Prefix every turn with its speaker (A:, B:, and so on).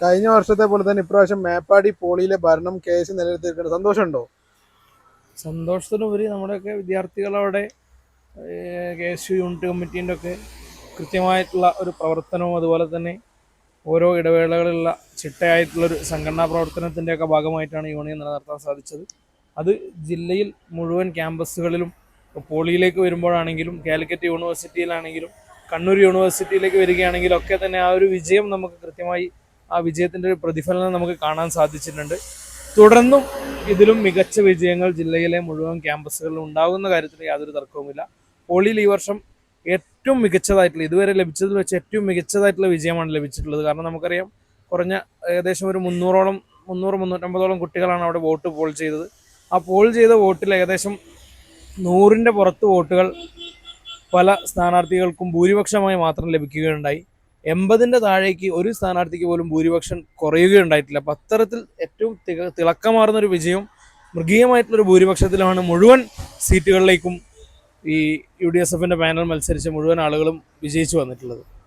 A: കഴിഞ്ഞ വർഷത്തെ പോലെ തന്നെ ഇപ്രാവശ്യം മേപ്പാടി പോളിയിലെ ഭരണം കെ എസ് നിലനിർത്തിയിരിക്കുന്നത് സന്തോഷമുണ്ടോ?
B: സന്തോഷത്തിനുപരി നമ്മുടെയൊക്കെ വിദ്യാർത്ഥികളവിടെ കെ എസ് യു യൂണിറ്റ് കമ്മിറ്റീന്റെ ഒക്കെ കൃത്യമായിട്ടുള്ള ഒരു പ്രവർത്തനവും അതുപോലെ തന്നെ ഓരോ ഇടവേളകളിലുള്ള ചിട്ടയായിട്ടുള്ളൊരു സംഘടനാ പ്രവർത്തനത്തിന്റെയൊക്കെ ഭാഗമായിട്ടാണ് യൂണിയൻ നിലനിർത്താൻ സാധിച്ചത്. അത് ജില്ലയിൽ മുഴുവൻ ക്യാമ്പസുകളിലും പോളിയിലേക്ക് വരുമ്പോഴാണെങ്കിലും കാലിക്കറ്റ് യൂണിവേഴ്സിറ്റിയിലാണെങ്കിലും കണ്ണൂർ യൂണിവേഴ്സിറ്റിയിലേക്ക് വരികയാണെങ്കിലും ഒക്കെ തന്നെ ആ ഒരു വിജയം നമുക്ക് കൃത്യമായി ആ വിജയത്തിന്റെ ഒരു പ്രതിഫലനം നമുക്ക് കാണാൻ സാധിച്ചിട്ടുണ്ട്. തുടർന്നും ഇതിലും മികച്ച വിജയങ്ങൾ ജില്ലയിലെ മുഴുവൻ ക്യാമ്പസുകളിലും ഉണ്ടാകുന്ന കാര്യത്തിൽ യാതൊരു തർക്കവുമില്ല. പോളിയിൽ ഈ വർഷം ഏറ്റവും മികച്ചതായിട്ടുള്ള ഇതുവരെ ലഭിച്ചതിൽ വെച്ച് ഏറ്റവും മികച്ചതായിട്ടുള്ള വിജയമാണ് ലഭിച്ചിട്ടുള്ളത്. കാരണം നമുക്കറിയാം കുറഞ്ഞ ഏകദേശം ഒരു മുന്നൂറോളം മുന്നൂറ് മുന്നൂറ്റമ്പതോളം കുട്ടികളാണ് അവിടെ വോട്ട് പോൾ ചെയ്തത്. ആ പോൾ ചെയ്ത വോട്ടിൽ ഏകദേശം നൂറിന്റെ പുറത്ത് വോട്ടുകൾ പല സ്ഥാനാർത്ഥികൾക്കും ഭൂരിപക്ഷമായി മാത്രം ലഭിക്കുകയുണ്ടായി. എൺപതിന്റെ താഴേക്ക് ഒരു സ്ഥാനാർത്ഥിക്ക് പോലും ഭൂരിപക്ഷം കുറയുകയുണ്ടായിട്ടില്ല. അപ്പം അത്തരത്തിൽ ഏറ്റവും തിക തിളക്കമാർന്ന ഒരു വിജയം മൃഗീയമായിട്ടുള്ളൊരു ഭൂരിപക്ഷത്തിലാണ് മുഴുവൻ സീറ്റുകളിലേക്കും ഈ യു ഡി എസ് എഫിന്റെ പാനൽ മത്സരിച്ച മുഴുവൻ ആളുകളും വിജയിച്ചു വന്നിട്ടുള്ളത്.